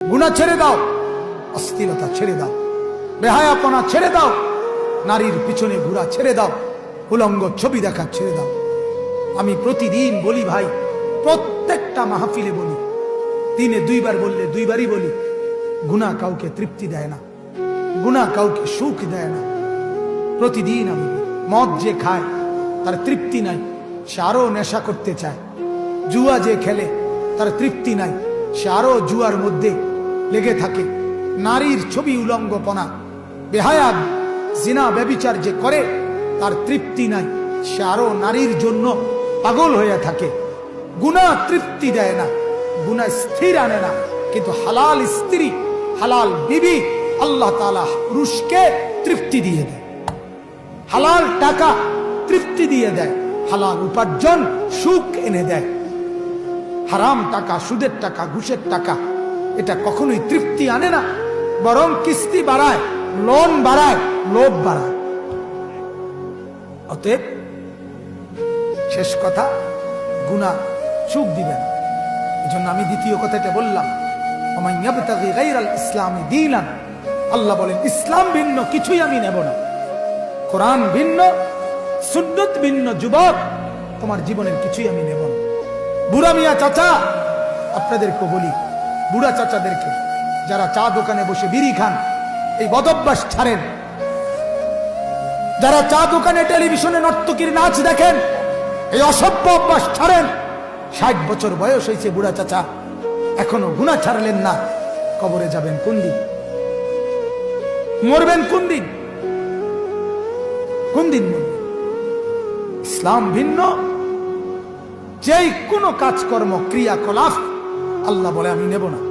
গুণা ছেড়ে দাও, অস্থিরতা ছেড়ে দাও, বেহায়াপনা ছেড়ে দাও, নারীর পিছনে ঘোরা ছেড়ে দাও, উলঙ্গ ছবি দেখা ছেড়ে দাও। আমি প্রতিদিন বলি ভাই, প্রত্যেকটা মাহফিলে বলি, দিনে দুইবার বললে দুইবারই বলি, গুণা কাউকে তৃপ্তি দেয় না, গুণা কাউকে সুখ দেয় না। প্রতিদিন আমি মদ যে খায়, তার তৃপ্তি নাই, সে আরও নেশা করতে চায়। জুয়া যে খেলে, তার তৃপ্তি নাই, সে আরও জুয়ার মধ্যে লেগে থাকে। নারীর ছবি উলঙ্গপনা। বেহায়া জিনা ব্যবিচার যে করে, তার তৃপ্তি নাই। সে আরও নারীর জন্য পাগল হয়ে থাকে। গুণা তৃপ্তি দেয় না। গুণা স্থির আনে না। কিন্তু হালাল স্ত্রী, হালাল বিবি আল্লাহ তালা পুরুষকে তৃপ্তি দিয়ে দেয়। হালাল টাকা তৃপ্তি দিয়ে দেয়। হালাল উপার্জন সুখ এনে দেয়। হারাম টাকা, সুদের টাকা, ঘুষের টাকা এটা কখনোই তৃপ্তি আনে না, বরং কিস্তি বাড়ায়, লোন বাড়ায়, লোভ বাড়ায়। অতএব শেষ কথা গুণা সুখ দিবেন। এই জন্য আমি দ্বিতীয় কথাটা বললাম ইসলামী দিলাম আল্লাহ বলেন, ইসলাম ভিন্ন, কিছুই আমি নেব না। কোরআন ভিন্ন, সুন্নত ভিন্ন, যুবক, তোমার জীবনের কিছুই আমি নেব না। বুড়া মিয়া চাচা, আপনাদেরকে বলি বুড়া চাচাদেরকে, যারা চা দোকানে বসে বিড়ি খান, এই বদভ্যাস ছাড়েন। যারা চা দোকানে টেলিভিশনে নর্তকীর নাচ দেখেন, এই অসভ্য অভ্যাস ছাড়েন। ষাট বছর বয়স হয়েছে বুড়া চাচা, এখনও গুণা ছাড়লেন না। কবরে যাবেন কোন দিন? মরবেন কোন দিন? কোন দিন ইসলাম ভিন্ন। যেই কোনো কাজকর্ম, ক্রিয়াকলাপ আল্লাহ বলে আমি নেব না।